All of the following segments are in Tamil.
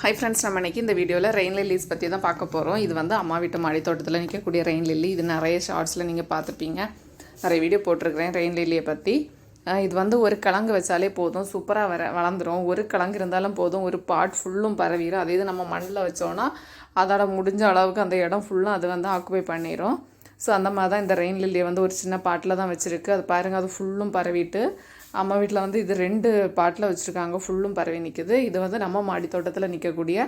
ஹை ஃப்ரெண்ட்ஸ் நம்ம இன்றைக்கி இந்த வீடியோவில் ரெயின் லில்லிஸ் பற்றி தான் பார்க்க போகிறோம் இது வந்து அம்மா வீட்டு மாடி தோட்டத்தில் நிற்கக்கூடிய ரெயின் லில்லி இது நிறைய ஷார்ட்ஸில் நீங்கள் பார்த்துருப்பீங்க. நிறைய வீடியோ போட்டிருக்கிறேன் ரெயின் லில்லியை பற்றி இது வந்து ஒரு கிழங்கு வச்சாலே போதும் சூப்பராக வர வளர்ந்துடும் ஒரு கிழங்கு இருந்தாலும் போதும் ஒரு பாட் ஃபுல்லும் பரவிடும் அதே இது நம்ம மண்ணில் வச்சோன்னா அதோட முடிஞ்ச அளவுக்கு அந்த இடம் ஃபுல்லும் அது வந்து ஆக்குபை பண்ணிடும் ஸோ அந்த மாதிரி தான் இந்த ரெயின் லில்லியை வந்து ஒரு சின்ன பாட்டில் தான் வச்சுருக்கு. அது பாருங்கள் அது ஃபுல்லும் பரவிட்டு அம்மா வீட்டில் வந்து இது ரெண்டு பாட்டில் வச்சுருக்காங்க. ஃபுல்லும் பரவி நிற்குது இது வந்து நம்ம மாடி தோட்டத்தில் நிற்கக்கூடிய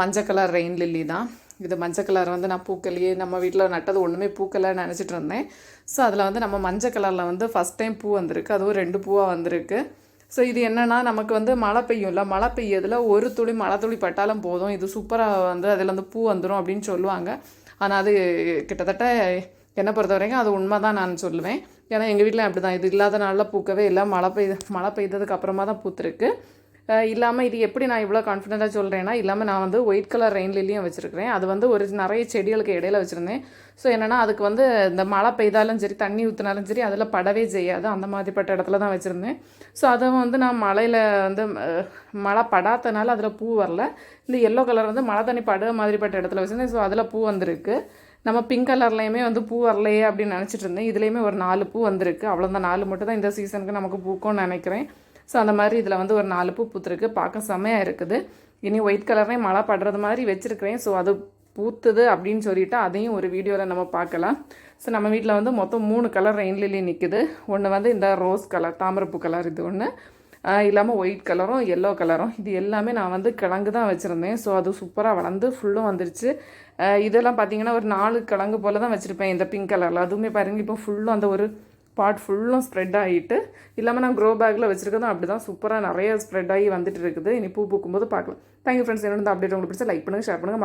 மஞ்சள் கலர் ரெயின் லில்லி தான். இது மஞ்சள் கலர் வந்து நான் பூக்கலையே நம்ம வீட்டில் நட்டது ஒன்றுமே பூக்கலைன்னு நினச்சிட்டு இருந்தேன். ஸோ அதில் வந்து நம்ம மஞ்சள் கலரில் வந்து ஃபஸ்ட் டைம் பூ வந்திருக்கு. அதுவும் ரெண்டு பூவாக வந்திருக்கு. ஸோ இது என்னென்னா நமக்கு வந்து மழை பெய்யும்ல மழை பெய்யதில் ஒரு துளி மழை துளி பட்டாலும் போதும். இது சூப்பராக வந்து அதில் வந்து பூ வந்துடும் அப்படின்னு சொல்லுவாங்க. ஆனால் அது கிட்டத்தட்ட என்னை பொறுத்த வரைக்கும் அது உண்மை தான் நான் சொல்லுவேன். ஏன்னா எங்கள் வீட்டில் அப்படி தான் இது இல்லாத நாளில் பூக்கவே இல்லை. மழை பெய்து மழை பெய்ததுக்கு அப்புறமா தான் பூத்துருக்கு. இல்லாமல் இது எப்படி நான் இவ்வளோ கான்ஃபிடென்ட்டாக சொல்கிறேன்னா இல்லாமல் நான் வந்து ஒயிட் கலர் ரெயின் லில்லியும் வச்சுருக்கிறேன். அது வந்து ஒரு நிறைய செடிகளுக்கு இடையில வச்சுருந்தேன். ஸோ என்னென்னா அதுக்கு வந்து இந்த மழை பெய்தாலும் சரி தண்ணி ஊற்றினாலும் சரி அதில் படவே செய்யாது. அந்த மாதிரிப்பட்ட இடத்துல தான் வச்சுருந்தேன். ஸோ அதை வந்து நான் மழையில் வந்து மழை படாதனால அதில் பூ வரல. இந்த எல்லோ கலர் வந்து மழை தண்ணி படுற மாதிரிப்பட்ட இடத்துல வச்சுருந்தேன். ஸோ அதில் பூ வந்திருக்கு. நம்ம பிங்க் கலர்லேயுமே வந்து பூ வரலையே அப்படின்னு நினச்சிட்டு இருந்தேன். இதுலேயுமே ஒரு நாலு பூ வந்திருக்கு. அவ்வளோதான் நாலு மட்டும் தான் இந்த சீசனுக்கு நமக்கு பூக்கும்னு நினைக்கிறேன். ஸோ அந்த மாதிரி இதில் வந்து ஒரு நாலு பூ பூத்துருக்கு. பார்க்க செமையாக இருக்குது. இனி ஒயிட் கலர்லேயும் மழை படுறது மாதிரி வச்சுருக்கிறேன். ஸோ அது பூத்துது அப்படின்னு சொல்லிட்டு அதையும் ஒரு வீடியோவில் நம்ம பார்க்கலாம். ஸோ நம்ம வீட்டில் வந்து மொத்தம் மூணு கலர் ரெயின் லில்லி நிற்குது ஒன்று வந்து இந்த ரோஸ் கலர் தாமரப்பூ கலர் இது ஒன்று இல்லாமல் ஒயிட் கலரும் எல்லோ கலரும் இது எல்லாமே நான் வந்து கிழங்கு தான் வச்சுருந்தேன். ஸோ அது சூப்பராக வளர்ந்து ஃபுல்லும் வந்துருச்சு. இதெல்லாம் பார்த்தீங்கன்னா ஒரு நாலு கிழங்கு போல் தான் வச்சுருப்பேன் இந்த பிங்க் கலரில் அதுவுமே பாருங்கள் இப்போ ஃபுல்லும் அந்த ஒரு பாட் ஃபுல்லும் ஸ்ப்ரெட் ஆகிட்டு இல்லாமல் நான் க்ரோ பேக்கில் வச்சுருக்கதும் அப்படி தான் சூப்பராக நிறைய ஸ்ப்ரெட் ஆகி வந்துட்டு இருக்குது. இனி பூ பூக்கும்போது பார்க்கலாம். தேங்க்யூ ஃப்ரெண்ட்ஸ் என்னோட அப்டேட் உங்களுக்கு பிடிச்சா லைக் பண்ணுங்கள் ஷேர் பண்ணுங்கள்